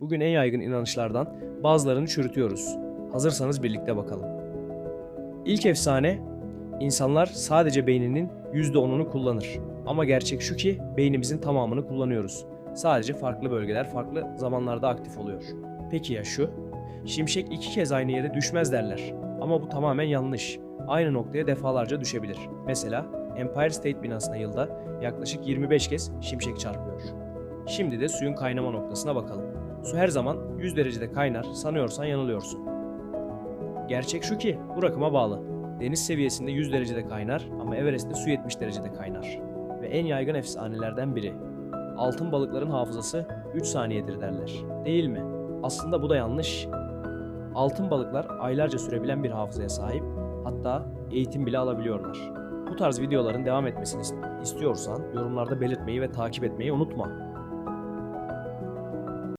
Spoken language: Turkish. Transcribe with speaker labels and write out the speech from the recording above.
Speaker 1: Bugün en yaygın inanışlardan bazılarını çürütüyoruz. Hazırsanız birlikte bakalım. İlk efsane, insanlar sadece beyninin %10'unu kullanır. Ama gerçek şu ki beynimizin tamamını kullanıyoruz. Sadece farklı bölgeler farklı zamanlarda aktif oluyor. Peki ya şu? Şimşek iki kez aynı yere düşmez derler. Ama bu tamamen yanlış. Aynı noktaya defalarca düşebilir. Mesela Empire State binasına yılda yaklaşık 25 kez şimşek çarpıyor. Şimdi de suyun kaynama noktasına bakalım. Su her zaman 100 derecede kaynar, sanıyorsan yanılıyorsun. Gerçek şu ki bu rakıma bağlı. Deniz seviyesinde 100 derecede kaynar ama Everest'te su 70 derecede kaynar. Ve en yaygın efsanelerden biri. Altın balıkların hafızası 3 saniyedir derler. Değil mi? Aslında bu da yanlış. Altın balıklar aylarca sürebilen bir hafızaya sahip, hatta eğitim bile alabiliyorlar. Bu tarz videoların devam etmesini ist- istiyorsan yorumlarda belirtmeyi ve takip etmeyi unutma.